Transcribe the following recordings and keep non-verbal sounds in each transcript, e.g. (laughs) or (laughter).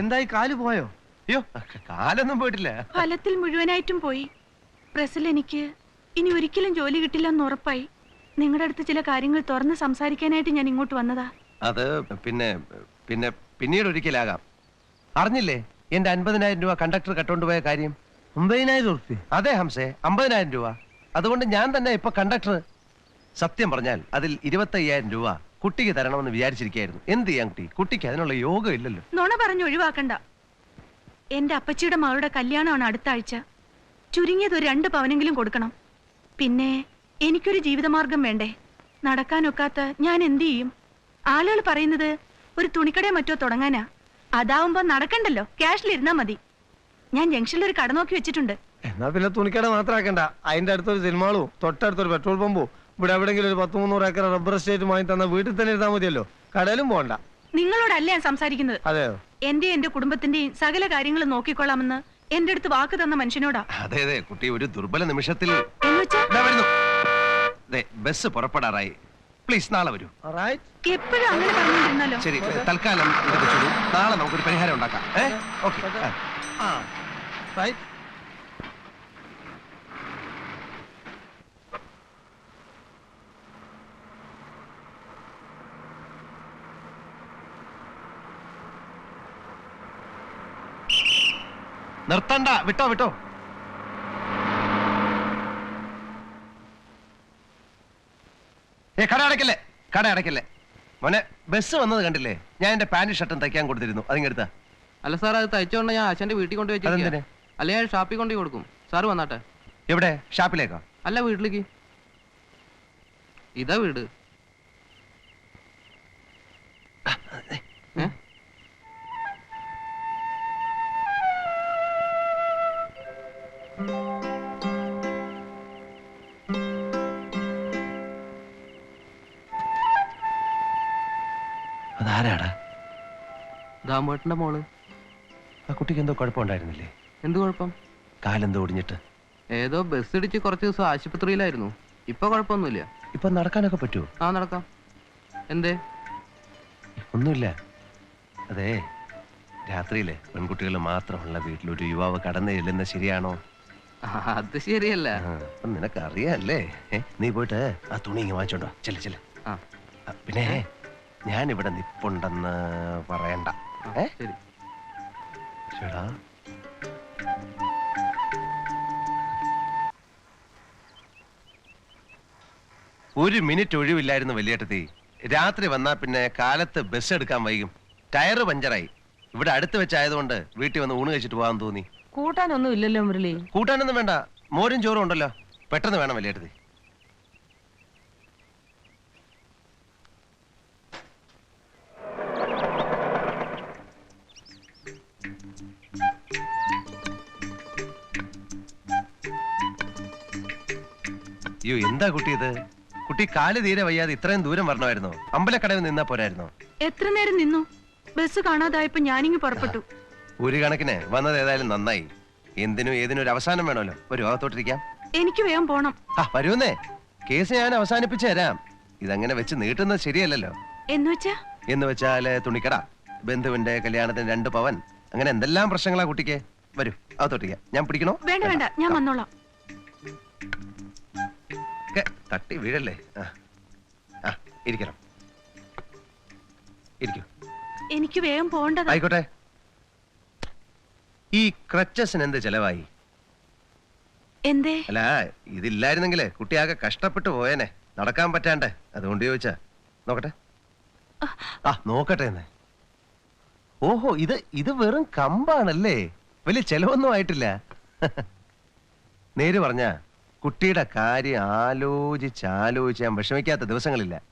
എന്തായി കാൽ പോയോ? അയ്യോ കാലൊന്നും പോയിട്ടില്ല. ഫലത്തിൽ മുഴുവനായിട്ടും പോയി. പ്രസിൽ എനിക്ക് ഇനി ഒരിക്കലും ജോലി കിട്ടില്ലെന്ന് ഉറപ്പായി. നിങ്ങളുടെ അടുത്ത് ചില കാര്യങ്ങൾ തുറന്ന് സംസാരിക്കാനായിട്ട് ഞാൻ ഇങ്ങോട്ട് വന്നതാ. അത് പിന്നെ പിന്നെ പിന്നീട് ഒരിക്കലാകാം. അറിഞ്ഞില്ലേ എന്റെ അൻപതിനായിരം രൂപ കണ്ടക്ടർ കട്ടോണ്ടുപോയ കാര്യം? ഒമ്പതിനായിരം ഉറുപ്പി അതെ ഹംസേ അമ്പതിനായിരം രൂപ. അതുകൊണ്ട് ഞാൻ തന്നെ ഇപ്പൊ കണ്ടക്ടർ. സത്യം പറഞ്ഞാൽ അതിൽ ഇരുപത്തയ്യായിരം രൂപ കുട്ടിക്ക് തരണമെന്ന് വിചാരിച്ചിരിക്കായിരുന്നു എന്ത് ചെയ്യാൻ കുട്ടി? കുട്ടിക്ക് അതിനുള്ള യോഗം ഇല്ലല്ലോ. നുണ പറഞ്ഞു ഒഴിവാക്കണ്ട. എന്റെ അപ്പച്ചിയുടെ മകളുടെ കല്യാണമാണ് അടുത്ത ആഴ്ച. ചുരുങ്ങിയത് ഒരു രണ്ട് പവനെങ്കിലും കൊടുക്കണം. പിന്നെ എനിക്കൊരു ജീവിതമാർഗം വേണ്ടേ? നടക്കാനൊക്കാത്ത ഞാൻ എന്തു ചെയ്യും? ആളുകൾ പറയുന്നത് ഒരു തുണിക്കടയോ മറ്റോ തുടങ്ങാനാ. അതാവുമ്പോ നടക്കണ്ടല്ലോ. ക്യാഷിലിരുന്നാ മതി. ഞാൻ ജംഗ്ഷനിൽ ഒരു കട നോക്കി വെച്ചിട്ടുണ്ട്. എന്നാ പിന്നെ തുണിക്കട മാത്രമാക്കണ്ട അതിന്റെ അടുത്തൊരു സിനിമാളും തൊട്ടടുത്തൊരു പെട്രോൾ പമ്പും ഇവിടെ എവിടെങ്കിലും ഒരു പത്ത് മുന്നൂറ് ഏക്കർ റബ്ബർ എസ്റ്റേറ്റ് വാങ്ങി തന്ന വീട്ടിൽ തന്നെ ഇരുന്നാൽ മതിയല്ലോ. കടയിലും പോകണ്ട നിങ്ങളോടല്ല ഞാൻ സംസാരിക്കുന്നത്? അതെയോ? എന്റെ എന്റെ കുടുംബത്തിന്റെയും സകല കാര്യങ്ങളും നോക്കിക്കൊള്ളാമെന്ന് എന്റെ അടുത്ത് വാക്ക് തന്ന മനുഷ്യനോടാ. അതെ അതെ കുട്ടി ഒരു ദുർബല നിമിഷത്തിൽ ബസ് പുറപ്പെടാറായി. പ്ലീസ് നാളെ വരൂ. എപ്പോഴും അങ്ങനെ പറഞ്ഞിരുന്നല്ലോ ശരി തൽക്കാലം നാളെ നമുക്കൊരു പരിഹാരം ഉണ്ടാക്കാം. ഏ? ഓക്കെ. ആ. റൈറ്റ് നിർത്തണ്ട. വിട്ടോ വിട്ടോ. ഏ കട അടയ്ക്കല്ലേ? കട അടയ്ക്കല്ലേ. മോനെ ബസ് വന്നത് കണ്ടില്ലേ? ഞാൻ എന്റെ പാന്റ് ഷർട്ടും തയ്ക്കാൻ കൊടുത്തിരുന്നു. അതിങ്ങെടുത്ത. അല്ല സാർ അത് തയ്ച്ചോണ്ട് ഞാൻ അച്ഛന്റെ വീട്ടിൽ കൊണ്ട്? വെച്ചിരിക്കുക അല്ലെ ഞാൻ ഷാപ്പിൽ കൊണ്ടുപോയി കൊടുക്കും. സാറ് വന്നാട്ടെ. എവിടെ? ഷാപ്പിലേക്കോ? അല്ല വീട്ടിലേക്ക്. ഇതാ വീട്. ഏ? ദാമേട്ടന്റെ മോൾ. ആ കുട്ടിക്ക് എന്തോ കുഴപ്പമുണ്ടായിരുന്നില്ലേ? എന്ത് കുഴപ്പം? കാലെന്തോ ഒടിഞ്ഞിട്ട്. ഏതോ ബസ് ഇടിച്ച് കുറച്ച് ദിവസം ആശുപത്രിയിലായിരുന്നു. ഇപ്പൊ കുഴപ്പമൊന്നുമില്ല. ഇപ്പൊ നടക്കാനൊക്കെ പറ്റുമോ ആ നടക്കാം. എന്തേ? ഒന്നുമില്ല. അതെ രാത്രിയിലെ പെൺകുട്ടികൾ മാത്രമുള്ള വീട്ടിൽ ഒരു യുവാവ് കടന്നു ചെല്ലുന്ന ശരിയാണോ? അത് ശരിയല്ല. നിനക്ക് അറിയാല്ലേ നീ പോയിട്ട് ആ തുണി ഇങ്ങ് വാങ്ങിച്ചോണ്ടോ ചെല്ല ചെല്ല. പിന്നെ ഞാൻ ഇവിടെ നിപ്പുണ്ടെന്ന് പറയണ്ട. ഏ? ശരി. ചേടാ ഒരു മിനിറ്റ് ഒഴിവില്ലായിരുന്നു വലിയേട്ടത്തി. രാത്രി വന്നാ പിന്നെ കാലത്ത് ബസ് എടുക്കാൻ വൈകും. ടയറ് പഞ്ചറായി. ഇവിടെ അടുത്ത് വെച്ചായതുകൊണ്ട് വീട്ടിൽ വന്ന് ഊണ് കഴിച്ചിട്ട് പോകാൻ തോന്നി. കൂട്ടാനൊന്നും ഇല്ലല്ലോ മുരളി. കൂട്ടാനൊന്നും വേണ്ട. മോരും ചോറും ഉണ്ടല്ലോ. പെട്ടെന്ന് വേണം വലിയേട്ടത്തി. അയ്യോ എന്താ കുട്ടി ഇത്? കുട്ടി കാൽ തീരെ വയ്യാതെ ഇത്രയും ദൂരം വരണമായിരുന്നോ? അമ്പലക്കടവിൽ നിന്നാ പോരായിരുന്നോ? എത്ര നേരം നിന്നു? ബസ് കാണാതായപ്പോ ഞാനിങ്ങ് പുറപ്പെട്ടു. ഒരു കണക്കിന് വന്നത് ഏതായാലും നന്നായി. എന്തിനും ഏതിനും ഒരു അവസാനം വേണമല്ലോ. ഒരു രോഗത്തോട്ടിരിക്കാം. എനിക്ക് വേഗം പോണം. ആ വരുമെന്നേ കേസ് ഞാൻ അവസാനിപ്പിച്ചു തരാം. ഇതങ്ങനെ വെച്ച് നീട്ടുന്നത് ശരിയല്ലല്ലോ. എന്ന് വെച്ചാ? എന്ന് വെച്ചാൽ തുണിക്കട ബന്ധുവിന്റെ കല്യാണത്തിന് രണ്ട് പവൻ അങ്ങനെ എന്തെല്ലാം പ്രശ്നങ്ങളാ കുട്ടിക്ക്? വരൂ അകത്തോട്ടിരിക്കാം. ഞാൻ പിടിക്കണോ? വേണ്ട വേണ്ട. ഞാൻ വന്നോളാം. ഒക്കെ തട്ടി വീഴല്ലേ? ആ. ആ ഇരിക്കണം. ഇരിക്കൂ. എനിക്ക് വേഗം പോണ്ടത് ആയിക്കോട്ടെ. ഈ ക്രച്ചസിന് എന്ത് ചെലവായി? എന്തേ? അല്ല ഇതില്ലായിരുന്നെങ്കിലേ കുട്ടിയാകെ കഷ്ടപ്പെട്ടു പോയേനെ. നടക്കാൻ പറ്റാണ്ട്. അതുകൊണ്ട് ചോദിച്ചാ. നോക്കട്ടെ. ആ നോക്കട്ടെ എന്ന്. ഓഹോ ഇത് ഇത് വെറും കമ്പാണല്ലേ? വലിയ ചെലവൊന്നും ആയിട്ടില്ല. (laughs) നേര് പറഞ്ഞ കുട്ടിയുടെ കാര്യം ആലോചിച്ച് ആലോചിച്ച് ഞാൻ വിഷമിക്കാത്ത ദിവസങ്ങളില്ല.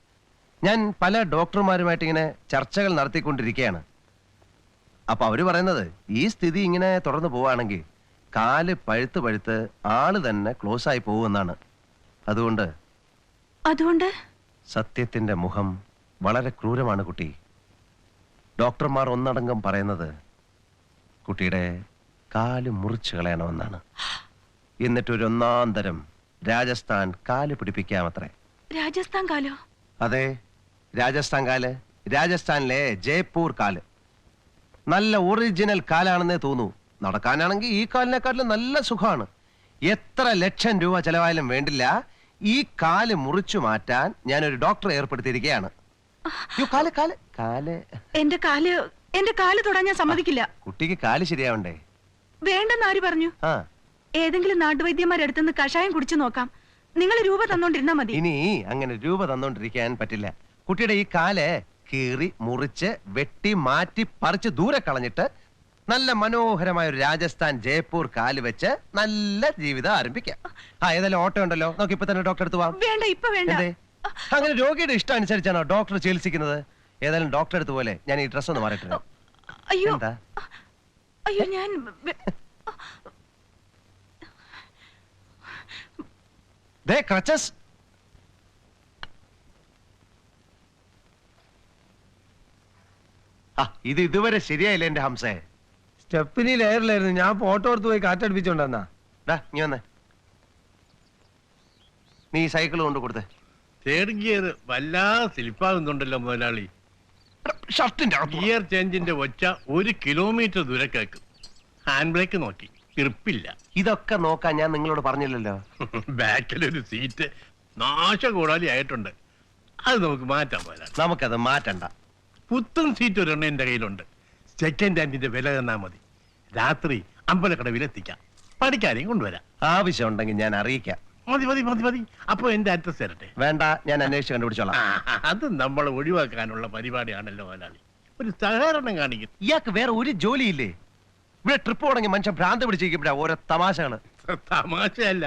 ഞാൻ പല ഡോക്ടർമാരുമായിട്ട് ഇങ്ങനെ ചർച്ചകൾ നടത്തിക്കൊണ്ടിരിക്കുകയാണ് അപ്പൊ അവർ പറയുന്നത് ഈ സ്ഥിതി ഇങ്ങനെ തുടർന്ന് പോവാണെങ്കിൽ കാൽ പഴുത്ത് പഴുത്ത് ആൾ തന്നെ ക്ലോസ് ആയി പോകുമെന്നാണ്. അതുകൊണ്ട് അതുകൊണ്ട്? സത്യത്തിന്റെ മുഖം വളരെ ക്രൂരമാണ് കുട്ടി. ഡോക്ടർമാർ ഒന്നടങ്കം പറയുന്നത് കുട്ടിയുടെ കാൽ മുറിച്ചു കളയണമെന്നാണ്. (gasps) എന്നിട്ടൊരു ഒന്നാം തരം രാജസ്ഥാൻ കാൽ പിടിപ്പിക്കാമത്രേ. രാജസ്ഥാൻ കാലോ? അതെ രാജസ്ഥാൻ കാൽ. രാജസ്ഥാനിലെ ജയ്പൂർ കാൽ. നല്ല ഒറിജിനൽ കാലാണെന്നേ തോന്നൂ. നടക്കാനാണെങ്കിൽ ഈ കാലിനെക്കാട്ടിലും നല്ല സുഖമാണ്. എത്ര ലക്ഷം രൂപ ചെലവായാലും വേണ്ടില്ല. ഈ കാൽ മുറിച്ചു മാറ്റാൻ ഞാൻ ഒരു ഡോക്ടറെ ഏർപ്പെടുത്തിയിരിക്കുകയാണ്. എന്റെ കാൽ എന്റെ കാൽ തൊടാൻ ഞാൻ സമ്മതിക്കില്ല. കുട്ടിക്ക് കാൽ ശരിയാവണ്ടേ? വേണ്ടെന്ന് ആര് പറഞ്ഞു? ആ ഏതെങ്കിലും നാട്ടുവൈദ്യന്മാരടുത്തുനിന്ന് കഷായം കുടിച്ചു നോക്കാം. നിങ്ങൾ രൂപ തന്നോണ്ടിരുന്നാ മതി. ഇനി അങ്ങനെ രൂപ തന്നോണ്ടിരിക്കാൻ പറ്റില്ല. കുട്ടിയുടെ ഈ കാൽ കീറി മുറിച്ച് വെട്ടി മാറ്റി പറിച്ച് ദൂരെ കളഞ്ഞിട്ട് നല്ല മനോഹരമായ ഒരു രാജസ്ഥാൻ ജയ്പൂർ കാൽ വെച്ച് നല്ല ജീവിതം ആരംഭിക്കാം. ആ ഏതായാലും ഓട്ടോ ഉണ്ടല്ലോ. നമുക്ക് ഇപ്പൊ തന്നെ ഡോക്ടർ അടുത്ത് പോവാം വേണ്ട ഇപ്പൊ വേണ്ട. എന്തേ? അങ്ങനെ രോഗിയുടെ ഇഷ്ടം അനുസരിച്ചാണോ ഡോക്ടർ ചികിത്സിക്കുന്നത്? ഏതായാലും ഡോക്ടർ അടുത്ത് പോലെ ഞാൻ ഈ ഡ്രസ്സ് ഒന്ന് മാറിയിട്ടുണ്ട് അയ്യോ. എന്താ? അയ്യോ ഞാൻ വെ- ദേ ക്രച്ചസ്. ആ ഇത് ഇതുവരെ ശരിയായില്ല എന്റെ ഹംസേ. സ്റ്റെപ്പിനി ലെയറിലായിരുന്നു. ഞാൻ ഫോട്ടോ എടുത്ത് പോയി കാറ്റടിപ്പിച്ചോണ്ടെന്നാ. ഡാ നീ വന്നേ. നീ സൈക്കിൾ കൊണ്ട് കൊടുത്തേ. തേർഡ് ഗിയർ വല്ലാതെ സ്ലിപ്പാകുന്നുണ്ടല്ലോ മുതലാളി. ഷർട്ടിന്റെ ഗിയർ ചേഞ്ചിന്റെ ഒച്ച ഒരു കിലോമീറ്റർ ദൂരെ കേൾക്കും ഹാൻഡ് ബ്രേക്ക് നോക്കി. ഇറിപ്പില്ല ഇതൊക്കെ നോക്കാൻ ഞാൻ നിങ്ങളോട് പറഞ്ഞില്ലല്ലോ. ബാക്കിലൊരു സീറ്റ് നാശ കൂടാലി ആയിട്ടുണ്ട്. അത് നമുക്ക് മാറ്റാൻ പോരാ നമുക്കത് മാറ്റണ്ട. പുത്തൻ സീറ്റ് ഒരെണ്ണം എന്റെ കയ്യിലുണ്ട്. സെക്കൻഡ് ഹാൻഡിന്റെ വില തന്നാ മതി. രാത്രി അമ്പലക്കടവിലെത്തിക്കാം. പണിക്കാരെയും കൊണ്ടുവരാം. ആവശ്യമുണ്ടെങ്കിൽ ഞാൻ അറിയിക്കാം. മതി മതി മതി മതി. അപ്പൊ എന്റെ അഡ്രസ് തരട്ടെ? വേണ്ട ഞാൻ അന്വേഷിച്ച് കണ്ടുപിടിച്ചോളാം. അത് നമ്മൾ ഒഴിവാക്കാനുള്ള പരിപാടിയാണല്ലോ മുതലാളി ഒരു സഹകരണം കാണിക്കും. ഇയാൾക്ക് വേറെ ഒരു ജോലിയില്ലേ? ഇവിടെ ട്രിപ്പ് തുടങ്ങി മനുഷ്യൻ ഭ്രാന്ത് പിടിച്ചിരിക്കുമ്പോഴാ ഓരോ തമാശകൾ. തമാശയല്ല.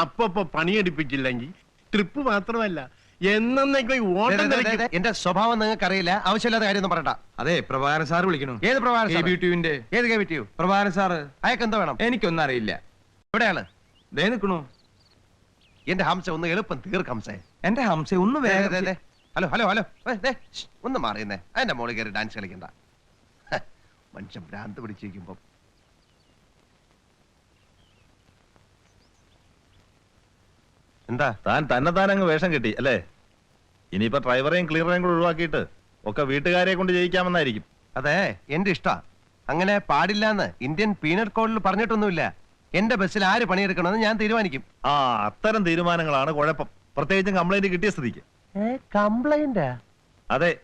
അപ്പൊ പണിയെടുപ്പിച്ചില്ലെങ്കിൽ ട്രിപ്പ് മാത്രമല്ല. എന്നേക്കും ഓട്ടം കളിക്കും. എന്റെ സ്വഭാവം നിങ്ങൾക്ക് അറിയില്ല ആവശ്യമില്ലാത്ത കാര്യം പറയണ്ട. അതെ പ്രഭാകരൻ സാർ വിളിക്കണു. ഏത് പ്രഭാകരൻ സാറ്? ടിവിന്റെ ഏത് കെ പ്രഭാകരൻ സാറ് അയക്ക് എന്താ വേണം? എനിക്കൊന്നും അറിയില്ല. എവിടെയാണ്? ദേ നിക്കണു എന്റെ ഹംസ ഒന്ന് എളുപ്പം തീർക്ക് ഹംസേ. എന്റെ ഹംസ ഒന്ന് ദേ, വേഗം ദേ, ദേ. Hello hello hello. ഏ, ദേ, ശ്ശ്, ഒന്ന് മാറിയുന്നേ. അതിന്റെ മോളിൽ കയറി ഡാൻസ് കളിക്കണ്ട. മനുഷ്യൻ ഭ്രാന്ത് പിടിച്ചിരിക്കുമ്പോ. എന്താ? താൻ തന്നെ താൻ അങ്ങ് വേഷം കിട്ടി അല്ലേ? ഇനിയിപ്പോ ഡ്രൈവറേയും ക്ലീനറേയും കൂടെ ഒഴിവാക്കിയിട്ട് ഒക്കെ വീട്ടുകാരെ കൊണ്ട് ജയിക്കാമെന്നായിരിക്കും. അതെ എന്റെ ഇഷ്ടാ. അങ്ങനെ പാടില്ലാന്ന് ഇന്ത്യൻ പീനൽ കോഡിൽ പറഞ്ഞിട്ടൊന്നുമില്ല. എന്റെ ബസ്സിൽ ആര് പണിയെടുക്കണമെന്ന് ഞാൻ തീരുമാനിക്കും. ആ അത്തരം തീരുമാനങ്ങളാണ് കുഴപ്പം. പ്രത്യേകിച്ചും കംപ്ലൈന്റ് കിട്ടിയ സ്ഥിതിക്ക്. കംപ്ലൈന്റ് അതെ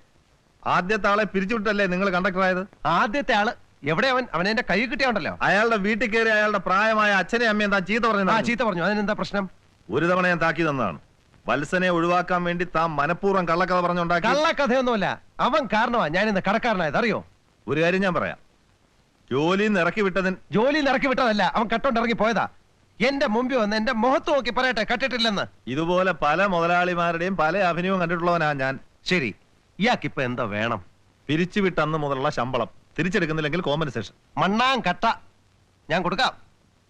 ആദ്യത്തെ ആളെ പിരിച്ചുവിട്ടല്ലേ നിങ്ങൾ കണ്ടക്ടർ ആയത് ആദ്യത്തെ ആൾ എവിടെ അവൻ? അവൻ എന്റെ കൈ കിട്ടിയാണ്ടല്ലോ. അയാളുടെ വീട്ടിൽ കയറി അയാളുടെ പ്രായമായ അച്ഛനെ അമ്മ എന്താ ചീത്ത പറഞ്ഞു ആ ചീത്ത പറഞ്ഞു. അതിനെന്താ പ്രശ്നം? ഒരു തവണ ഞാൻ താക്കി തന്നതാണ്. വത്സനെ ഒഴിവാക്കാൻ വേണ്ടി താൻ മനഃപൂർവം കള്ളക്കഥ പറഞ്ഞുണ്ടാക്കി. കള്ളക്കഥയൊന്നുമല്ല അവൻ കാരണമാ. ഞാൻ ഇന്ന് കടക്കാരനായത്. അറിയോ? ഒരു കാര്യം ഞാൻ പറയാം. ജോലി ഇറക്കി വിട്ടതിന് ജോലി ഇറക്കി വിട്ടതല്ല അവൻ കട്ടോണ്ട് ഇറങ്ങി പോയതാ. എന്റെ മുമ്പിൽ വന്ന് എന്റെ മുഖത്ത് നോക്കി പറയട്ടെ കട്ടിട്ടില്ലെന്ന്. ഇതുപോലെ പല മുതലാളിമാരുടെയും പല അഭിനയവും കണ്ടിട്ടുള്ളവനാ ഞാൻ. ശരി. ഇയാൾക്കിപ്പൊ എന്താ വേണം? പിരിച്ചുവിട്ട അന്ന് മുതലുള്ള ശമ്പളം. തിരിച്ചെടുക്കുന്നില്ലെങ്കിൽ കോമ്പൻസേഷൻ മണ്ണാൻ കട്ട. ഞാൻ കൊടുക്കാം.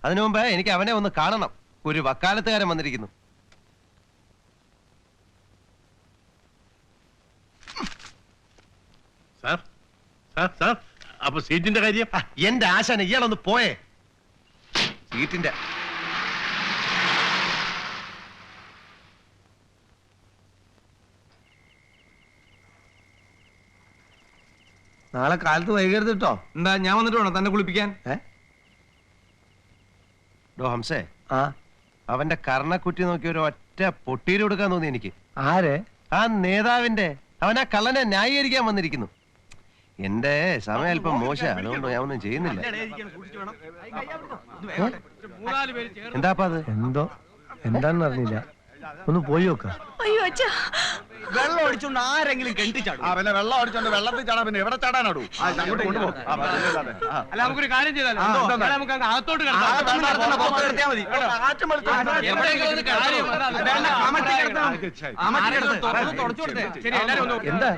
അതിനു മുമ്പ് എനിക്ക് അവനെ ഒന്ന് കാണണം. ഒരു വക്കാലത്തുകാരൻ വന്നിരിക്കുന്നു. സാർ സാർ സാർ അപ്പൊ സീറ്റിന്റെ കാര്യം? എന്റെ ആശാന ഇയാളൊന്ന് പോയേ. സീറ്റിന്റെ നാളെ കാലത്ത് വൈകരുത് കേട്ടോ എന്താ ഞാൻ വന്നിട്ട് വേണോ തന്നെ കുളിപ്പിക്കാൻ? ഡോ ഹംസേ. ആ. അവന്റെ കർണക്കുറ്റി നോക്കി ഒരു ഒറ്റ പൊട്ടീര് കൊടുക്കാൻ തോന്നി എനിക്ക്. ആരെ? ആ നേതാവിന്റെ അവൻ ആ കള്ളനെ ന്യായീകരിക്കാൻ വന്നിരിക്കുന്നു. എന്റെ സമയം അല്പം മോശ. അതുകൊണ്ട് ഞാൻ ഒന്നും ചെയ്യുന്നില്ല. എന്താപ്പാ അത്? എന്തോ? എന്താണെന്ന് അറിഞ്ഞില്ല. ഒന്ന് പോയി നോക്കാം അയ്യോ അച്ഛാ വെള്ളം ഒടിച്ചോണ്ട് ആരെങ്കിലും കെട്ടിച്ചാടും ആ പിന്നെ വെള്ളം അടിച്ചോണ്ട് വെള്ളത്തിൽ ചാടാ പിന്നെ എവിടെ ചാടാനാടൂ അല്ല നമുക്കൊരു കാര്യം ചെയ്താലോ നമുക്ക് അകത്തോട്ട് മതി എന്താ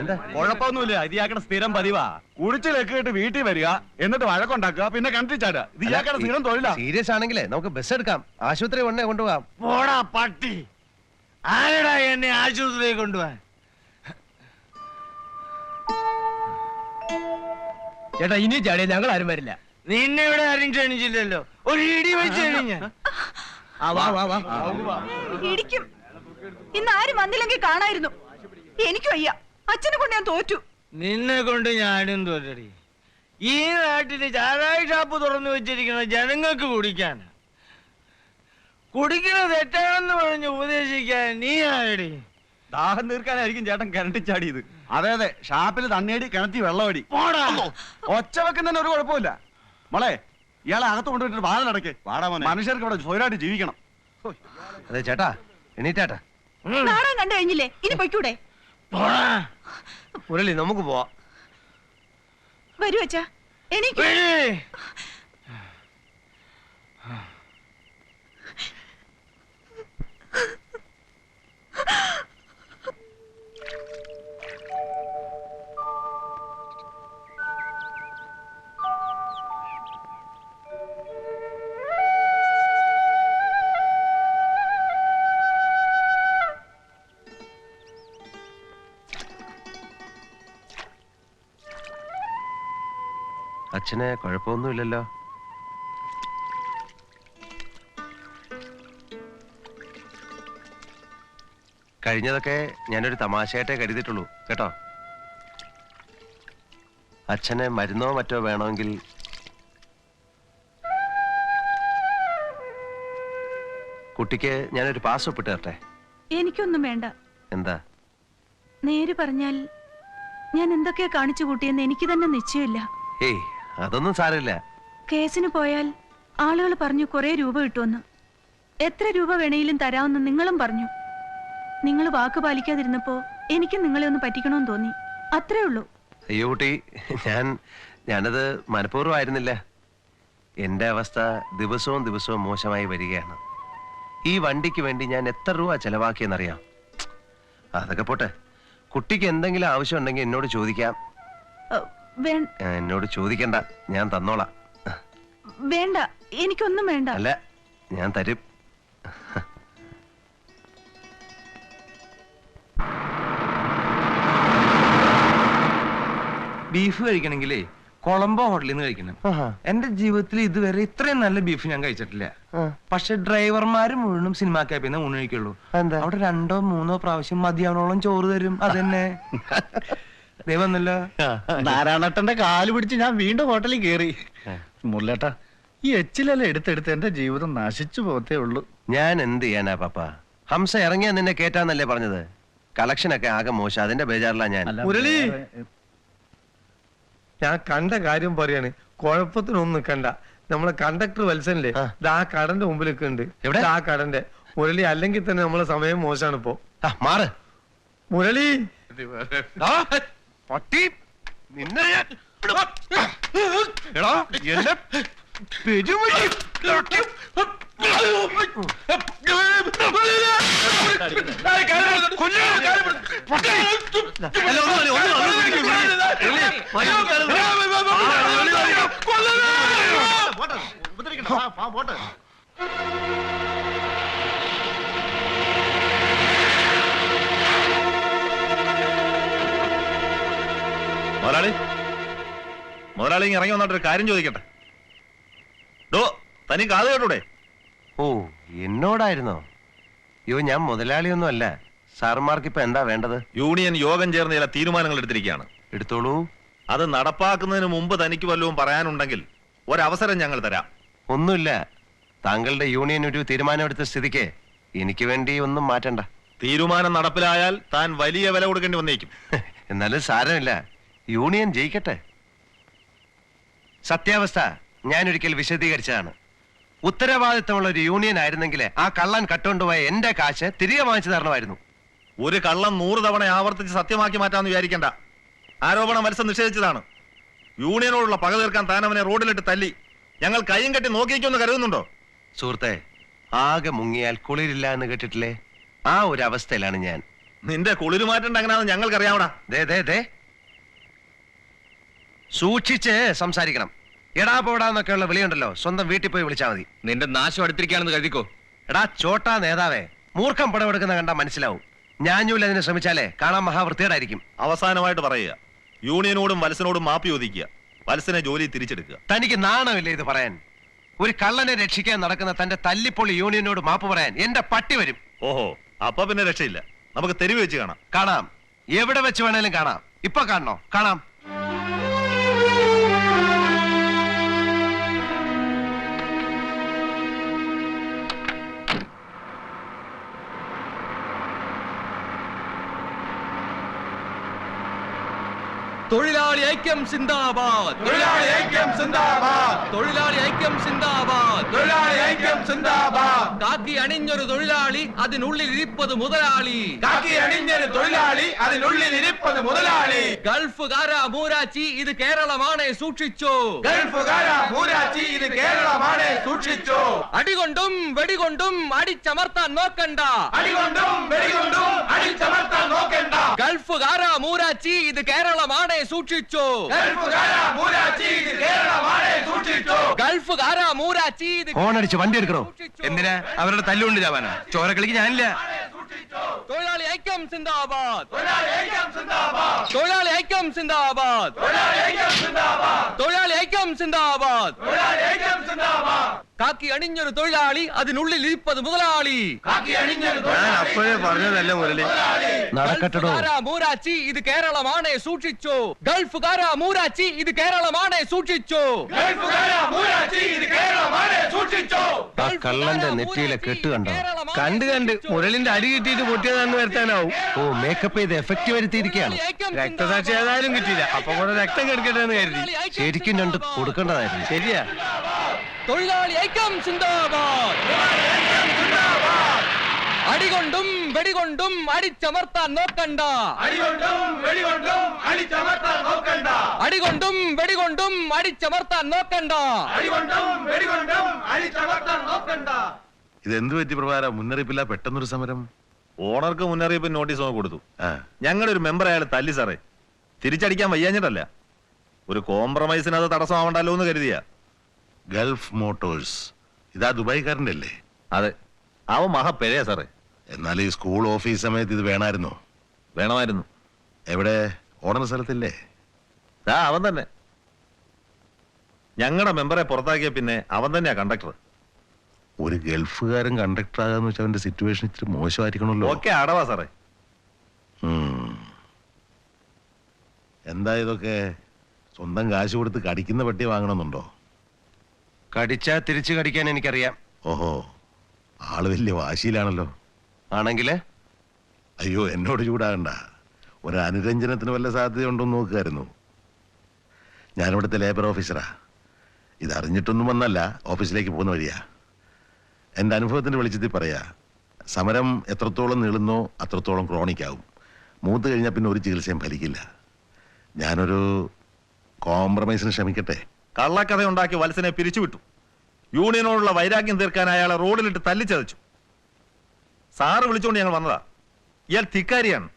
എന്ത്? കുഴപ്പമൊന്നുമില്ല. ഇത് ഇയാക്കടെ സ്ഥിരം പതിവാ. കുടിച്ചിലൊക്കെ ഇട്ട് വീട്ടിൽ വരിക എന്നിട്ട് വഴക്കുണ്ടാക്കുക പിന്നെ കിണറ്റിൽ ചാടുക. ഇത് ഇയാക്കടെ സ്ഥിരം തൊഴിലാ. സീരിയസ് ആണെങ്കിലേ നമുക്ക് ബസ് എടുക്കാം. ആശുപത്രി ഉടനെ കൊണ്ടുപോകാം. പോടാ പട്ടി. ആരടാ എന്നെ ആശുപത്രി കൊണ്ടുപോവാൻ ചേട്ടാ ഇനി ചാടിയ ഞങ്ങൾ ആരും വരില്ല. നിന്നെ ഇവിടെ ആരും ക്ഷണിച്ചില്ലല്ലോ. ഒരു ഇടി വെച്ച് കഴിഞ്ഞ ഇടിക്കും. ഇന്ന് ആരും വന്നില്ലെങ്കിൽ കാണായിരുന്നു. എനിക്കും അയ്യ. അച്ഛനെ കൊണ്ട് ഞാൻ തോറ്റു. നിന്നെ കൊണ്ട് ഞാനും തോറ്റടി. ഈ നാട്ടിൽ ചാരായ ഷാപ്പ് തുറന്നു വെച്ചിരിക്കുന്ന ജനങ്ങൾക്ക് കുടിക്കാൻ. കുടിക്കുന്നത് തെറ്റാണെന്ന് പറഞ്ഞ് ഉപദേശിക്കാൻ നീ ആടി ദാഹം തീർക്കാനായിരിക്കും ചേട്ടൻ കിണറ്റി ചാടിയത്. അതെ അതെ. ഷാപ്പിൽ തണ്ണേടി കിണറ്റി വെള്ളമടി. ഒച്ച വെക്കുന്നതിന് ഒരു കുഴപ്പമില്ല. മോളെ ഇയാളെ അകത്ത് കൊണ്ടുപോയിട്ട് വാതിലടക്ക് മനുഷ്യർക്ക് ഇവിടെ സ്വയമായിട്ട് ജീവിക്കണം. അതെ ചേട്ടാ എണീറ്റാട്ടാ. നാടകം കണ്ടു കഴിഞ്ഞില്ലേ? ഇനി പൊയ്ക്കൂടെ? മുരളി നമുക്ക് പോവാ. വരൂ അച്ഛാ. എനിക്ക് അച്ഛന് കുഴപ്പമൊന്നുമില്ലല്ലോ. കഴിഞ്ഞതൊക്കെ ഞാനൊരു തമാശയായിട്ടേ കരുതിയിട്ടുള്ളൂ കേട്ടോ? അച്ഛന് മരുന്നോ മറ്റോ വേണമെങ്കിൽ കുട്ടിക്ക് ഞാനൊരു പാസ് ഒപ്പിട്ട് തരട്ടെ? എനിക്കൊന്നും വേണ്ട. എന്താ? നേര് പറഞ്ഞാൽ ഞാൻ എന്തൊക്കെയാ കാണിച്ചു കൂട്ടിയെന്ന് എനിക്ക് തന്നെ നിശ്ചയമില്ല. ഏയ് അതൊന്നും സാരമില്ല. കേസിന് പോയാൽ ആളുകൾ പറഞ്ഞു കുറെ രൂപ കിട്ടുമെന്ന്. എത്ര രൂപ വേണേലും തരാമെന്ന് നിങ്ങളും പറഞ്ഞു. നിങ്ങൾ വാക്ക് പാലിക്കാതിരുന്നപ്പോ എനിക്ക് നിങ്ങളെ ഒന്ന് പറ്റിക്കണമെന്ന് തോന്നി. അത്രേ ഉള്ളൂ. അയ്യോ കുട്ടി ഞാൻ ഞാനത് മനഃപൂർവമായിരുന്നില്ല. എന്റെ അവസ്ഥ ദിവസവും ദിവസവും മോശമായി വരികയാണ്. ഈ വണ്ടിക്ക് വേണ്ടി ഞാൻ എത്ര രൂപ ചെലവാക്കിയെന്നറിയാം. അതൊക്കെ പോട്ടെ. കുട്ടിക്ക് എന്തെങ്കിലും ആവശ്യം ഉണ്ടെങ്കിൽ എന്നോട് ചോദിക്കാം. എന്നോട് ചോദിക്കണ്ട. ഞാൻ തന്നോളാ. വേണ്ട എനിക്കൊന്നും വേണ്ട. അല്ല ഞാൻ തരും. ബീഫ് കഴിക്കണമെങ്കിലേ കൊളംബോ ഹോട്ടലിൽ നിന്ന് കഴിക്കണം. എന്റെ ജീവിതത്തിൽ ഇതുവരെ ഇത്രയും നല്ല ബീഫ് ഞാൻ കഴിച്ചിട്ടില്ല. പക്ഷെ ഡ്രൈവർമാര് മുഴുവനും സിനിമാ ക്യാപ്പിന്ന് ഊണ് കഴിക്കുള്ളൂ? അവിടെ രണ്ടോ മൂന്നോ പ്രാവശ്യം മതിയാവണോളം ചോറ് തരും. അതന്നെ. (laughs) ദേ വന്നല്ലോ നാരായണട്ടന്റെ കാൽ പിടിച്ച് ഞാൻ വീണ്ടും ഹോട്ടലിൽ കയറി മുല്ലേട്ട ഈ എച്ചിലെല്ലാം എടുത്തെടുത്ത് എന്റെ ജീവിതം നശിച്ചു പോകത്തേ ഉള്ളൂ. ഞാൻ എന്ത് ചെയ്യാനാ പാപ്പ? ഹംസ ഇറങ്ങിയാ നിന്നെ കേറ്റാന്നല്ലേ പറഞ്ഞത്? കളക്ഷൻ ഒക്കെ ആകെ മോശം അതിന്റെ ബേജാറിലാ ഞാൻ. മുരളി! ഞാൻ കണ്ട കാര്യം പറയാണ് കുഴപ്പത്തിനൊന്നും നിൽക്കണ്ട നമ്മളെ കണ്ടക്ടർ വത്സനില്ലേ ആ. ആ കടന്റെ മുമ്പിൽ നിൽക്കുന്നുണ്ട് എവിടെ? ആ കടന്റെ. മുരളി അല്ലെങ്കിൽ തന്നെ നമ്മളെ സമയം മോശമാണ് ഇപ്പോ ആ, മാറ്. മുരളി! പട്ടി നിന്നെ ഞാൻ എടാ എന്നെ പെരുമഴി മുതലാളി? മുതലാളി ഇറങ്ങി വന്നിട്ട് ഒരു കാര്യം ചോദിക്കട്ടെ. ഡോ തനി കാത് കേട്ടൂടെ? ഓ എന്നോടായിരുന്നോ? യോ ഞാൻ മുതലാളിയൊന്നും അല്ല. സാർമാർക്ക് ഇപ്പൊ എന്താ വേണ്ടത്? യൂണിയൻ യോഗം ചേർന്ന് ചില തീരുമാനങ്ങൾ എടുത്തിരിക്കുകയാണ്. എടുത്തോളൂ. അത് നടപ്പാക്കുന്നതിന് മുമ്പ് തനിക്ക് വല്ലതും പറയാനുണ്ടെങ്കിൽ ഒരവസരം ഞങ്ങൾ തരാം. ഒന്നുമില്ല. താങ്കളുടെ യൂണിയൻ ഒരു തീരുമാനമെടുത്ത സ്ഥിതിക്ക് എനിക്ക് വേണ്ടി ഒന്നും മാറ്റണ്ട. തീരുമാനം നടപ്പിലായാൽ താൻ വലിയ വില കൊടുക്കേണ്ടി വന്നേക്കും. എന്നാലും സാരമില്ല. യൂണിയൻ ജയിക്കട്ടെ? സത്യാവസ്ഥ ഞാൻ ഒരിക്കൽ വിശദീകരിച്ചതാണ്. ഉത്തരവാദിത്തമുള്ള ഒരു യൂണിയൻ ആയിരുന്നെങ്കിൽ ആ കള്ളൻ കട്ടുകൊണ്ടുപോയ എന്റെ കാശ് തിരികെ വാങ്ങിച്ചു തരണമായിരുന്നു. ഒരു കള്ളം നൂറ് തവണ ആവർത്തിച്ച് സത്യമാക്കി മാറ്റാമെന്ന് വിചാരിക്കണ്ട. ആരോപണം മത്സം നിഷേധിച്ചതാണ്. യൂണിയനോടുള്ള പക തീർക്കാൻ താൻ അവനെ റോഡിലിട്ട് തല്ലി. ഞങ്ങൾ കൈയും കെട്ടി നോക്കിയിരിക്കുമെന്ന് കരുതുന്നുണ്ടോ? സുഹൃത്തെ ആകെ മുങ്ങിയാൽ കുളിരില്ല എന്ന് കേട്ടിട്ടില്ലേ? ആ ഒരു അവസ്ഥയിലാണ് ഞാൻ. നിന്റെ കുളിരുമാറ്റം എങ്ങനെയാണെന്ന് ഞങ്ങൾക്കറിയാവടാ. ദേ ദേ ദേ. സൂക്ഷിച്ച് സംസാരിക്കണം. എടാ പോടാന്നൊക്കെയുള്ള വിളിയുണ്ടല്ലോ. സ്വന്തം വീട്ടിൽ പോയി വിളിച്ചാൽ മതി. നിന്റെ നാശം അടുത്തിരിക്കുകയാണെന്ന് കരുതിക്കോ? എടാ ചോട്ടാ നേതാവേ മൂർഖം പടമെടുക്കുന്ന കണ്ടാ മനസ്സിലാവും. ഞാഞ്ഞൂല അതിനെ ശ്രമിച്ചാലേ കാണാൻ മഹാവൃത്തിയോടായിരിക്കും അവസാനമായിട്ട് പറയുക. യൂണിയനോടും വലസനോടും മാപ്പി ചോദിക്കുക. വലസനെ ജോലി തിരിച്ചെടുക്കുക. തനിക്ക് നാണമില്ല ഇത് പറയാൻ. ഒരു കള്ളനെ രക്ഷിക്കാൻ നടക്കുന്ന തന്റെ തല്ലിപ്പൊളി യൂണിയനോട് മാപ്പ് പറയാൻ എന്റെ പട്ടി വരും. ഓഹോ അപ്പൊ പിന്നെ രക്ഷയില്ല. നമുക്ക് തെരുവ് വെച്ച് കാണാം. കാണാം. എവിടെ വെച്ച് വേണേലും കാണാം. ഇപ്പൊ കാണണോ? കാണാം. തൊഴിലാളി ഐക്യം സിന്ദാബാദ്. തൊഴിലാളി ഐക്യം സിന്ദാബാദ്. തൊഴിലാളി ഐക്യം സിന്ദാബാദ്. തൊഴിലാളി ഐക്യം സിന്ദാബാദ്. കാക്കി അണിഞ്ഞൊരു തൊഴിലാളി അതിനുള്ളിൽ ഇരിപ്പത് മുതലാളി. കാക്കി അണിഞ്ഞൊരു തൊഴിലാളി അതിനുള്ളിൽ ഇരിപ്പത് മുതലാളി. ഗൾഫുകാര മൂരാച്ചി ഇത് കേരളമാണ് സൂക്ഷിച്ചോ. ഗൾഫുകാര മൂരാച്ചി ഇത് കേരളമാണ് സൂക്ഷിച്ചു. അടികൊണ്ടും വെടികൊണ്ടും അടിച്ചമർത്താൻ നോക്കണ്ട. അടികൊണ്ടും വെടികൊണ്ടും അടിച്ചമർത്താൻ നോക്കണ്ട. ഗൾഫുകാര മൂരാച്ചി ഇത് കേരളമാണ് സൂക്ഷിച്ചോ. ഗൾഫുകാര മൂരാച്ചി ഇത് കേരളമാണ് സൂക്ഷിച്ചു. ഗൾഫുകാര മൂരാച്ചി ഇത് ഫോണടിച്ച് വണ്ടി എടുക്കണോ? എന്തിനാ? അവരുടെ തല്ലുകൊണ്ട് ചാവാനാ. ചോരക്കളിക്ക് ഞാനില്ല. തൊഴിലാളി ഐക്യം സിന്ദാബാദ്. തൊഴിലാളി ഐക്യം സിന്ദാബാദ്. തൊഴിലാളി ഐക്യം സിന്ദാബാദ്. കാക്കി അണിഞ്ഞൊരു തൊഴിലാളി അതിനുള്ളിൽ ഇരിപ്പത് മുതലാളി. കാക്കി അണിഞ്ഞൊരു ഞാൻ അപ്പോഴേ പറഞ്ഞതല്ല മുരളി? നടക്കട്ടോ മൂരാച്ചി ഇത് കേരളമാണ് സൂക്ഷിച്ചോ. ഗൾഫുകാര മൂരാച്ചി ഇത് കേരളമാണ് സൂക്ഷിച്ചോ. ഗൾഫുകാര മൂരാച്ചി ഇത് കേരളമാണ് സൂക്ഷിച്ചു. ആ കള്ളന്റെ നെറ്റിയിലെ കെട്ട് കണ്ടോ? കണ്ട് കണ്ട് മുരളിന്റെ അടി കിട്ടിയിട്ട് പൊട്ടിയതാണെന്ന് വരുത്താനാവും. ഓ മേക്കപ്പ് ചെയ്ത് എഫക്റ്റ് വരുത്തിയിരിക്കുകയാണ്. രക്തസാക്ഷി ഏതായാലും കിട്ടിയില്ല. അപ്പൊ കൂടെ രക്തം കെടുക്കട്ടെ എന്ന് കരുതി ശരിക്കും രണ്ട് കൊടുക്കേണ്ടതായിരുന്നു. ശരിയാ. തൊഴിലാളി ഐക്യം സിന്ദാബാദ് അടികൊണ്ടും വെടികൊണ്ടും അടിച്ചമർത്താൻ നോക്കണ്ട. അടികൊണ്ടും വെടികൊണ്ടും അടിച്ചമർത്താൻ നോക്കണ്ട. അടികൊണ്ടും വെടികൊണ്ടും അടിച്ചമർത്താൻ നോക്കണ്ട. അടികൊണ്ടും വെടികൊണ്ടും അടിച്ചമർത്താൻ നോക്കണ്ട. ഇതെന്ത് പറ്റി പ്രഭാര മുന്നറിയിപ്പില്ല പെട്ടെന്നൊരു സമരം? ഓണർക്ക് മുന്നറിയിപ്പ് നോട്ടീസ് ഒക്കെ കൊടുത്തു. ഞങ്ങളൊരു ഞങ്ങളുടെ ഒരു മെമ്പർ അയാൾ തല്ലി സാറേ. തിരിച്ചടിക്കാൻ വയ്യാഞ്ഞിട്ടല്ല. ഒരു കോംപ്രമൈസിന് അത് തടസ്സമാവണ്ടല്ലോ എന്ന് കരുതിയ. Gulf Motors. ഇതാ ദുബായിക്കാരന്റെ അല്ലേ അതെ. അവൻ മഹ സാറേ. എന്നാൽ ഈ സ്കൂൾ ഓഫീസ് സമയത്ത് ഇത് വേണമായിരുന്നോ? വേണമായിരുന്നു. എവിടെ? ഓണർ സ്ഥലത്തില്ലേ? ആ അവൻ തന്നെ. ഞങ്ങളുടെ മെമ്പറെ പുറത്താക്കിയ പിന്നെ അവൻ തന്നെയാ കണ്ടക്ടർ ഒരു ഗൾഫുകാരൻ കണ്ടക്ടർ ആകാന്ന് വെച്ചാൽ അവന്റെ സിറ്റുവേഷൻ ഇച്ചിരി മോശമായിരിക്കണമല്ലോ. ഓക്കെ അടവാ സാറേ. ഉം. എന്താ ഇതൊക്കെ? സ്വന്തം കാശ് കൊടുത്ത് കടിക്കുന്ന പട്ടി വാങ്ങണമെന്നുണ്ടോ? കടിച്ചാ തിരിച്ചു കടിക്കാൻ എനിക്കറിയാം. ഓഹോ ആൾ വലിയ വാശിയിലാണല്ലോ. ആണെങ്കിൽ? അയ്യോ എന്നോട് ചൂടാകണ്ട. ഒരു അനുരഞ്ജനത്തിന് വല്ല സാധ്യതയുണ്ടോ എന്ന് നോക്കുമായിരുന്നു ഞാനിവിടുത്തെ ലേബർ ഓഫീസറാ ഇതറിഞ്ഞിട്ടൊന്നും വന്നല്ല ഓഫീസിലേക്ക് പോകുന്ന വഴിയാ. എന്റെ അനുഭവത്തിന്റെ വെളിച്ചത്തിൽ പറയാ സമരം എത്രത്തോളം നീളുന്നോ അത്രത്തോളം ക്രോണിക്കാവും മൂത്ത് കഴിഞ്ഞാൽ പിന്നെ ഒരു ചികിത്സയും ഫലിക്കില്ല. ഞാനൊരു കോംപ്രമൈസിന് ശ്രമിക്കട്ടെ കള്ളക്കഥ ഉണ്ടാക്കി വത്സനെ പിരിച്ചുവിട്ടു. യൂണിയനോടുള്ള വൈരാഗ്യം തീർക്കാൻ അയാളെ റോഡിലിട്ട് തല്ലിച്ചതച്ചു. സാറ് വിളിച്ചുകൊണ്ട് ഞങ്ങൾ വന്നതാ. ഇയാൾ തിക്കാരിയാണ്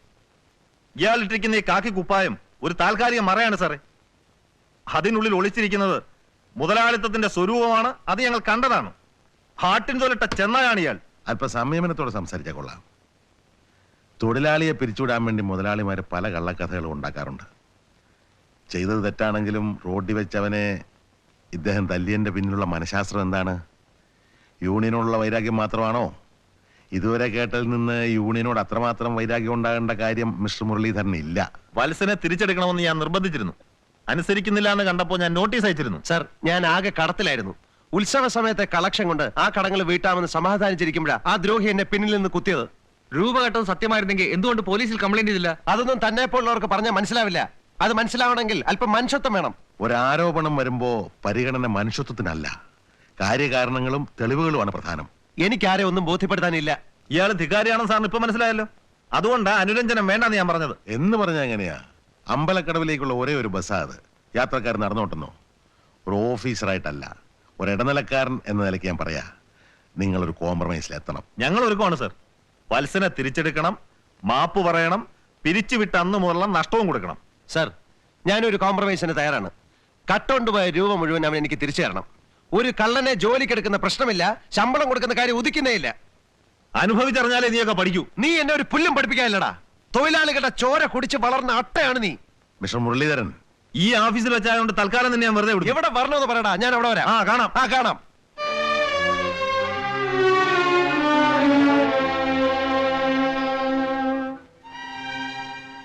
ഇയാൾ ഇട്ടിരിക്കുന്ന ഈ കാക്കി കുപ്പായം ഒരു താൽക്കാലിക മറയാണ് സാറേ. അതിനുള്ളിൽ ഒളിച്ചിരിക്കുന്നത് മുതലാളിത്തത്തിന്റെ സ്വരൂപമാണ്. അത് ഞങ്ങൾ കണ്ടതാണ്. ഹാട്ടിൻ തൊലിട്ട ചെന്നായാണ് ഇയാൾ. അല്പ സംയമനത്തോടെ സംസാരിച്ചാൽ കൊള്ളാം. തൊഴിലാളിയെ പിരിച്ചുവിടാൻ വേണ്ടി മുതലാളിമാർ പല കള്ളക്കഥകളും ഉണ്ടാക്കാറുണ്ട്. ചെയ്തത് തെറ്റാണെങ്കിലും റോഡിൽ വെച്ച് അവനെ ഇദ്ദേഹം തല്ലിയന്റെ പിന്നിലുള്ള മനഃശാസ്ത്രം എന്താണ്? യൂണിയനോടുള്ള വൈരാഗ്യം മാത്രമാണോ? ഇതുവരെ കേട്ടതിൽ നിന്ന് യൂണിയനോട് അത്രമാത്രം വൈരാഗ്യം ഉണ്ടാകേണ്ട കാര്യം മിസ്റ്റർ മുരളീധരൻ ഇല്ല. വത്സനെ തിരിച്ചെടുക്കണമെന്ന് ഞാൻ നിർബന്ധിച്ചിരുന്നു. അനുസരിക്കുന്നില്ല എന്ന് കണ്ടപ്പോൾ ഞാൻ നോട്ടീസ് അയച്ചിരുന്നു. സർ ഞാൻ ആകെ കടത്തിലായിരുന്നു. ഉത്സവ സമയത്തെ കളക്ഷൻ കൊണ്ട് ആ കടങ്ങൾ വീട്ടാമെന്ന് സമാധാനിച്ചിരിക്കുമ്പോഴാണ് ആ ദ്രോഹി എന്നെ പിന്നിൽ നിന്ന് കുത്തിയത്. രൂപ കെട്ടത് സത്യമായിരുന്നെങ്കിൽ എന്തുകൊണ്ട് പോലീസിൽ കംപ്ലൈന്റ് ചെയ്തില്ല? അതൊന്നും തന്നെ പോലുള്ളവർക്ക് പറഞ്ഞാൽ മനസ്സിലാവില്ല. അത് മനസ്സിലാവണമെങ്കിൽ അല്പം മനുഷ്യത്വം വേണം. ഒരാരോപണം വരുമ്പോ പരിഗണന മനുഷ്യത്വത്തിനല്ല. കാര്യകാരണങ്ങളും തെളിവുകളുമാണ് പ്രധാനം. എനിക്കാരെ ഒന്നും ബോധ്യപ്പെടുത്താനില്ല. ഇയാൾ ധികാരിയാണെന്ന് സാറിന് ഇപ്പൊ മനസ്സിലായല്ലോ? അതുകൊണ്ടാ അനുരഞ്ജനം വേണ്ടെന്ന് ഞാൻ പറഞ്ഞത്. എന്ന് പറഞ്ഞാൽ എങ്ങനെയാ? അമ്പലക്കടവിലേക്കുള്ള ഒരേ ഒരു ബസ്സാ അത്. യാത്രക്കാർ നടന്നോട്ടുന്നോ? ഒരു ഓഫീസറായിട്ടല്ല. ഒരു ഇടനിലക്കാരൻ എന്ന നിലയ്ക്ക് ഞാൻ പറയാ. നിങ്ങളൊരു കോംപ്രമൈസിലെത്തണം. ഞങ്ങൾ ഒരുക്കമാണ് സർ. വത്സനെ തിരിച്ചെടുക്കണം മാപ്പ് പറയണം പിരിച്ചുവിട്ട് അന്ന് മുതലുള്ള നഷ്ടവും കൊടുക്കണം. സർ ഞാനൊരു കോംപ്രമൈസിന് തയ്യാറാണ്. കട്ടുകൊണ്ടുപോയ രൂപ മുഴുവൻ അവൻ എനിക്ക് തിരിച്ചു തരണം. ഒരു കള്ളനെ ജോലിക്കെടുക്കുന്ന പ്രശ്നമില്ല ശമ്പളം കൊടുക്കുന്ന കാര്യം ഉദിക്കുന്നേ ഇല്ല. അനുഭവിച്ചറിഞ്ഞാലേ നീയൊക്കെ പഠിക്കൂ. നീ എന്നെ ഒരു പുല്ലും പഠിപ്പിക്കാനില്ലടാ. തൊഴിലാളികളുടെ ചോര കുടിച്ച് വളർന്ന അട്ടയാണ് നീ. മിസ്റ്റർ മുരളീധരൻ ഈ ഓഫീസിൽ വെച്ചായതുകൊണ്ട് തൽക്കാലം തന്നെ ഞാൻ വെറുതെ വിടും. എവിടെ വരണമെന്ന് പറയടാ ഞാൻ അവിടെ വരാം. ആ കാണാം. ആ കാണാം.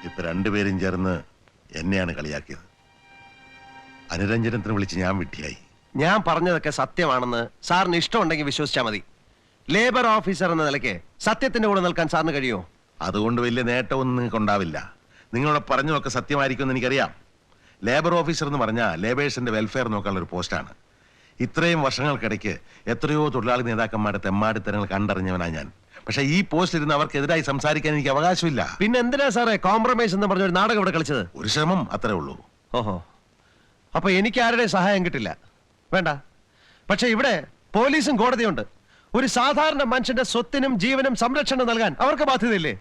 ഇപ്പൊ രണ്ടുപേരും ചേർന്ന് എന്നെയാണ് കളിയാക്കിയത്. അനുരഞ്ജനത്തിന് വിളിച്ച് ഞാൻ വിട്ടിയായി. ഞാൻ പറഞ്ഞതൊക്കെ സത്യമാണെന്ന് സാറിന് ഇഷ്ടമുണ്ടെങ്കിൽ വിശ്വസിച്ചാൽ മതി. ലേബർ ഓഫീസർ എന്ന നിലയ്ക്ക് സത്യത്തിന്റെ കൂടെ നിൽക്കാൻ സാറിന് കഴിയുമോ? അതുകൊണ്ട് വലിയ നേട്ടമൊന്നും നിങ്ങൾക്ക് ഉണ്ടാവില്ല. നിങ്ങളോട് പറഞ്ഞതൊക്കെ സത്യമായിരിക്കും എന്ന് എനിക്കറിയാം. ലേബർ ഓഫീസർ എന്ന് പറഞ്ഞാൽ ലേബേഴ്സിന്റെ വെൽഫെയർ നോക്കാനുള്ള ഒരു പോസ്റ്റാണ്. ഇത്രയും വർഷങ്ങൾക്കിടയ്ക്ക് എത്രയോ തൊഴിലാളി നേതാക്കന്മാരുടെ തെമ്മാടിത്തരങ്ങൾ കണ്ടറിഞ്ഞവനാണ് ഞാൻ. പക്ഷെ ഈ പോസ്റ്റ് ഇരുന്ന് അവർക്കെതിരായി സംസാരിക്കാൻ എനിക്ക് അവകാശമില്ല. പിന്നെ എന്തിനാ സാറേ കോംപ്രമൈസ് എന്ന് പറഞ്ഞ ഒരു നാടകം ഇവിടെ കളിച്ചത്? ഒരു ശ്രമം അത്രേ ഉള്ളൂ. ഓഹോ. അപ്പൊ എനിക്ക് ആരുടെയും സഹായം കിട്ടില്ല. വേണ്ട. പക്ഷെ ഇവിടെ പോലീസും കോടതിയുണ്ട്. ഒരു സാധാരണ മനുഷ്യന്റെ സ്വത്തിനും ജീവനും സംരക്ഷണം നൽകാൻ അവർക്ക് ബാധ്യതയില്ലേ?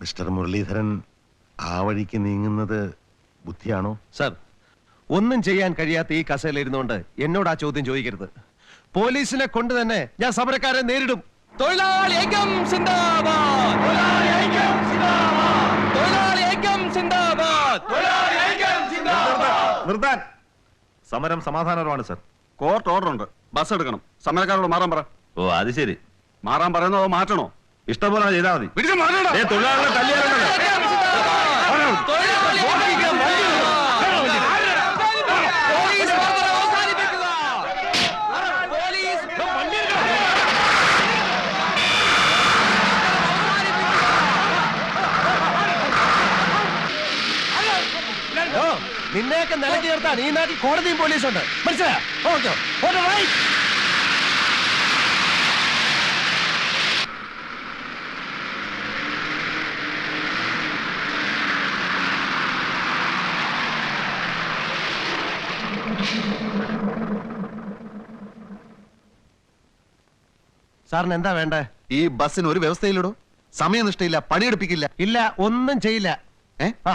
മിസ്റ്റർ മുരളീധരൻ ആ വഴിക്ക് നീങ്ങുന്നത് ബുദ്ധിയാണോ? സർ ഒന്നും ചെയ്യാൻ കഴിയാത്ത ഈ കസയിലിരുന്നുകൊണ്ട് എന്നോട് ആ ചോദ്യം ചോദിക്കരുത്. പോലീസിനെ കൊണ്ട് തന്നെ ഞാൻ സമരക്കാരെ നേരിടും. തൊഴിലാളി ഐക്യം സിന്ദാബാദ്. തൊഴിലാളി ഐക്യം സിന്ദാബാദ്. തൊഴിലാളി ഐക്യം സിന്ദാബാദ്. തൊഴിലാളി ഐക്യം സിന്ദാബാദ്. നിർത്താൻ. സമരം സമാധാനപരമാണ് സർ. കോർട്ട് ഓർഡർ ഉണ്ട് ബസ് എടുക്കണം. സമരക്കാരോട് മാറാൻ പറ. ഓ അത് ശരി. മാറാൻ പറയുന്നതോ മാറ്റണോ? ഇഷ്ടം പോലെ ചെയ്താൽ മതി. തൊഴിലാളികളെ തല്ലിയാലുണ്ടല്ലോ നിന്നെയൊക്കെ നിർത്താൻ ഈ നാട്ടിൽ കോടതിയും പോലീസും ഉണ്ട്. മനസ്സിലായോ? ഓക്കെ. ഓക്കെ റൈറ്റ് സാറിന് എന്താ വേണ്ടേ? ഈ ബസ്സിന് ഒരു വ്യവസ്ഥയിലിടോ സമയനിഷ്ഠയില്ല പണിയെടുപ്പിക്കില്ല. ഇല്ല ഒന്നും ചെയ്യില്ല. ഏ? ആ.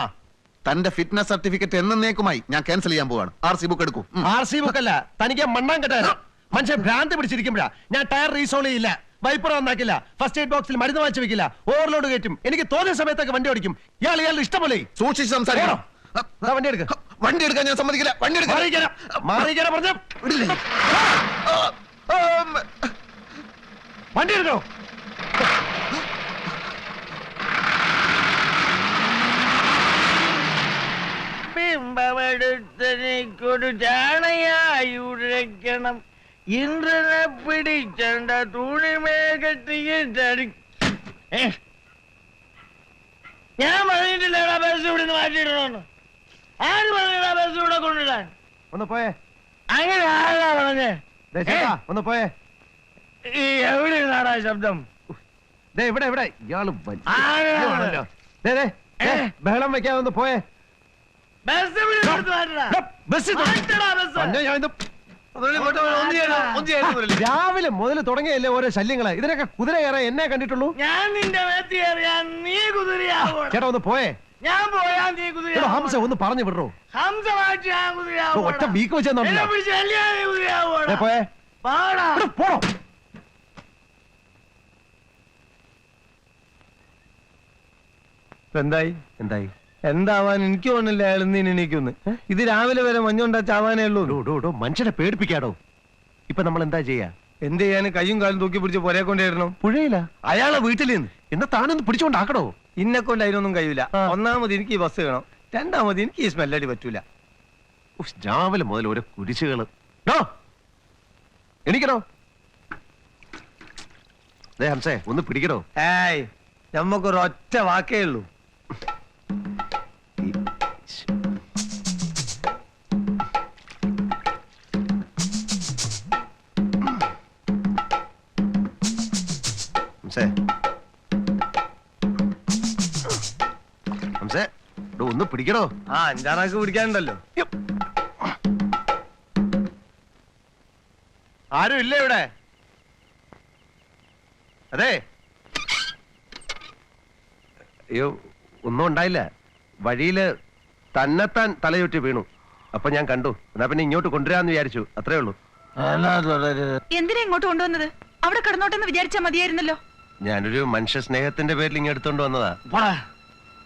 തന്റെ ഫിറ്റ്നസ് സർട്ടിഫിക്കറ്റ് എന്നേക്കുമായി ഞാൻ ക്യാൻസൽ ചെയ്യാൻ പോവാണ്. ആർ സി ബുക്ക് എടുക്കും. ആർ സി ബുക്ക് അല്ല തനിക്ക് മണ്ണാൻ കെട്ടാനോ മനുഷ്യൻ ഭ്രാന്ത് പിടിച്ചിരിക്കുമ്പോഴാ. ഞാൻ ടയർ റീസോൾ ചെയ്യില്ല. വൈപ്പർ നന്നാക്കില്ല. ഫസ്റ്റ് എയ്ഡ് ബോക്സിൽ മരുന്ന് വാങ്ങിച്ചു വെക്കില്ല. ഓവർലോഡ് കയറ്റും. എനിക്ക് തോന്നിയ സമയത്തൊക്കെ വണ്ടി ഓടിക്കും. ഇയാൾ ഇയാളുടെ ഇഷ്ടം പോലെ സൂക്ഷിച്ച് സംസാരിക്കണം. വണ്ടി എടുക്ക. വണ്ടി എടുക്കാൻ ഞാൻ സമ്മതിക്കില്ല. വണ്ടി എടുക്കാൻ മാറിയിക്കാനാ പറഞ്ഞു. പറഞ്ഞ വണ്ടി എടുക്കണോ ബിംബമെടുത്തനിക്കൊരു ചാണയായി ഉരയ്ക്കണം. ഇന്ദ്രനെ പിടിച്ചണ്ട തുണിമേഘത്തിയിൽ ഞാൻ പറഞ്ഞിട്ടില്ലടാ ബസ് ഇവിടെ നിന്ന് മാറ്റിയിടണമെന്ന് ആര് പറഞ്ഞടാ ബസ് ഇവിടെ കൊണ്ടിടാൻ ഒന്ന് പോയേ. അങ്ങനെ ആരാ പറഞ്ഞേ? ഒന്ന് പോയേ. ഈ എവിടെ നാടാ ശബ്ദം? ഇവിടെ ഇവിടെ. ഇയാൾ ബഹളം വെക്കാതെ ഒന്ന് പോയേ. രാവിലെ മുതൽ തുടങ്ങിയല്ലേ ഓരോ ശല്യങ്ങൾ? ഇതിനൊക്കെ കുതിര കയറാൻ എന്നെ കണ്ടിട്ടുള്ളൂ? ഞാൻ നിന്റെ നീ കുതിരയാവോ ചേട്ടാ ഒന്ന് പോയേ. ഞാൻ പോയാ നീ കുതിര ഹംസ ഒന്ന് പറഞ്ഞു കുതിരയാവോ ഒറ്റ വീക്ക് വെച്ചെന്നുണ്ടല്ലോ എന്നെ പിടിച്ച് തല്ലിയാ നീ കുതിരയാവോ ദേ, പോയേ. പാടാ. ഇവിടെ എന്തായി എന്തായി? എന്താവാൻ എനിക്ക് തോന്നില്ല അയാൾ ഇന്ന് എണീക്കുന്ന് ഇത് രാവിലെ വരെ മഞ്ഞുണ്ടാ ചാവാനേ ഉള്ളൂ. ഡോ, ഡോ, ഡോ, മനുഷ്യനെ പേടിപ്പിക്കാടോ? ഇപ്പൊ നമ്മൾ എന്താ ചെയ്യാ? എന്ത് ചെയ്യാൻ കയ്യും കാലും തൂക്കി പിടിച്ച് പുരയെ കൊണ്ടായിരുന്നു പുഴയില? അയാളെ വീട്ടിൽ നിന്ന്. എന്നാ താനൊന്ന് പിടിച്ചോണ്ടാക്കടോ? ഇന്നെ കൊണ്ട് അതിനൊന്നും കഴിയൂല. ആ. ഒന്നാമത് എനിക്ക് ഈ ബസ് വേണം. രണ്ടാമത് എനിക്ക് ഈ സ്മെല്ലടി പറ്റൂല. ഉഫ്, രാവിലെ മുതൽ ഓരോ കുരിശുകൾ. ഡോ എണീക്കടോ. ദേ ഹംസേ ഒന്ന് പിടിക്കടോ. ഏയ് നമ്മക്കൊരു ഒറ്റ വാക്കേ ഉള്ളൂ. പിടിക്കടോ ആ അഞ്ചാറാക്ക് പിടിക്കാനുണ്ടല്ലോ. ആരും ഇല്ല ഇവിടെ? അതെ. അയ്യോ ഒന്നും ഉണ്ടായില്ല. വഴിയിൽ തന്നെത്താൻ തലയൊറ്റി വീണു. അപ്പൊ ഞാൻ കണ്ടു. എന്നാ പിന്നെ ഇങ്ങോട്ട് കൊണ്ടുവരാന്ന് വിചാരിച്ചു. അത്രേ ഉള്ളൂ. എന്തിനാ ഇങ്ങോട്ട് കൊണ്ടുവന്നത്? അവിടെ കിടന്നോട്ടെന്ന് വിചാരിച്ചാ മതിയായിരുന്നല്ലോ. ഞാനൊരു മനുഷ്യ സ്നേഹത്തിന്റെ പേരിൽ ഇങ്ങെടുത്തോണ്ട് വന്നതാ.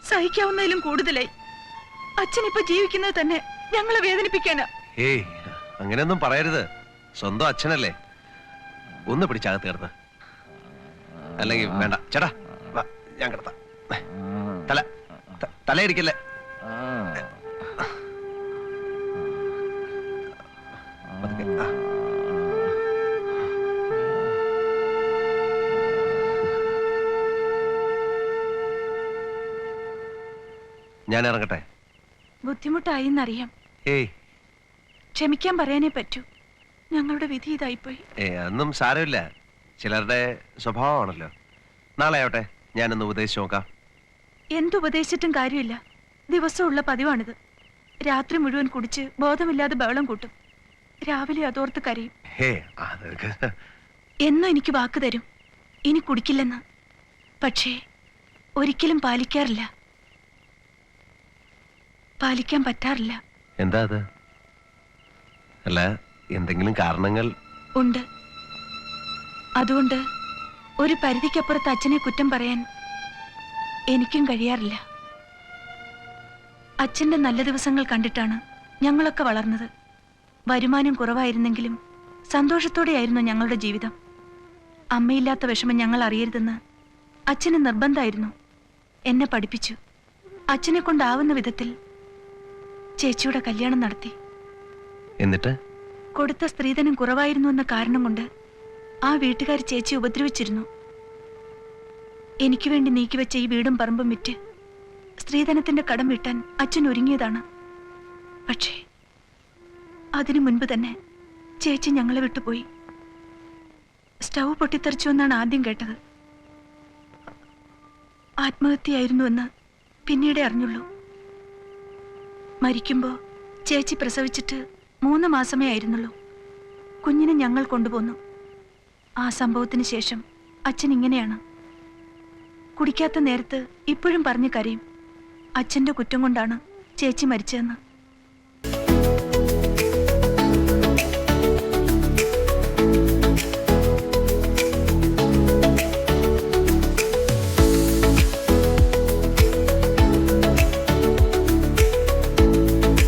സഹിക്കാവുന്നതിലും കൂടുതലായി. അച്ഛൻ ഇപ്പൊ ജീവിക്കുന്നത് തന്നെ ഞങ്ങളെ വേദനിപ്പിക്കാനാ. ഏയ് അങ്ങനെയൊന്നും പറയരുത്. സ്വന്തം അച്ഛനല്ലേ. ഒന്ന് പിടിച്ചകത്ത് കിടന്ന്. അല്ലെങ്കിൽ വേണ്ട. ചേട്ടാ വാ, ഞാൻ കിടത്താം. തല തലയിരിക്കല്ലേ. ഞാൻ ഇറങ്ങട്ടെ? ബുദ്ധിമുട്ടായി എന്നറിയാം ഏയ്. ക്ഷമിക്കാൻ പറയാനേ പറ്റൂ. ഞങ്ങളുടെ വിധി ഇതായിപ്പോയി. ഏ ഒന്നും സാരമില്ല. ചിലരുടെ സ്വഭാവമാണല്ലോ. നാളെ ആവട്ടെ ഞാനൊന്ന് ഉപദേശിച്ചു നോക്കാം. എന്തുപദേശിച്ചിട്ടും കാര്യമില്ല. ദിവസമുള്ള പതിവാണിത്. രാത്രി മുഴുവൻ കുടിച്ച് ബോധമില്ലാതെ ബഹളം കൂട്ടും. രാവിലെ അതോർത്ത് കരയും. ഹേ അതൊക്കെ. എന്നും എനിക്ക് വാക്ക് തരും. ഇനി കുടിക്കില്ലെന്ന്. പക്ഷേ ഒരിക്കലും പാലിക്കാറില്ല. പാലിക്കാൻ പറ്റാറില്ല. എന്താ അത്? അല്ല എന്തെങ്കിലും കാരണങ്ങൾ? ഉണ്ട്. അതുകൊണ്ട് ഒരു പരിധിക്കപ്പുറത്ത് അച്ഛനെ കുറ്റം പറയാൻ എനിക്കും കഴിയാറില്ല. അച്ഛന്റെ നല്ല ദിവസങ്ങൾ കണ്ടിട്ടാണ് ഞങ്ങളൊക്കെ വളർന്നത്. വരുമാനം കുറവായിരുന്നെങ്കിലും സന്തോഷത്തോടെയായിരുന്നു ഞങ്ങളുടെ ജീവിതം. അമ്മയില്ലാത്ത വിഷമം ഞങ്ങൾ അറിയരുതെന്ന് അച്ഛന് നിർബന്ധമായിരുന്നു. എന്നെ പഠിപ്പിച്ചു. അച്ഛനെ കൊണ്ടാവുന്ന വിധത്തിൽ ചേച്ചിയുടെ കല്യാണം നടത്തി. എന്നിട്ട്? കൊടുത്ത സ്ത്രീധനം കുറവായിരുന്നു എന്ന കാരണം കൊണ്ട് ആ വീട്ടുകാർ ചേച്ചി ഉപദ്രവിച്ചിരുന്നു. എനിക്ക് വേണ്ടി നീക്കിവെച്ച ഈ വീടും പറമ്പും വിറ്റ് സ്ത്രീധനത്തിന്റെ കടം വീട്ടാൻ അച്ഛൻ ഒരുങ്ങിയതാണ്. പക്ഷേ അതിനു മുൻപ് തന്നെ ചേച്ചി ഞങ്ങളെ വിട്ടുപോയി. സ്റ്റൗ പൊട്ടിത്തെറിച്ചു എന്നാണ് ആദ്യം കേട്ടത്. ആത്മഹത്യയായിരുന്നുവെന്ന് പിന്നീടേ അറിഞ്ഞുള്ളൂ. മരിക്കുമ്പോ ചേച്ചി പ്രസവിച്ചിട്ട് മൂന്ന് മാസമേ ആയിരുന്നുള്ളൂ. കുഞ്ഞിനെ ഞങ്ങൾ കൊണ്ടുപോന്നു. ആ സംഭവത്തിന് ശേഷം അച്ഛൻ ഇങ്ങനെയാണ്. കുടിക്കാത്ത നേരത്ത് ഇപ്പോഴും പറഞ്ഞു കരയും അച്ഛന്റെ കുറ്റം കൊണ്ടാണ് ചേച്ചി മരിച്ചതെന്ന്.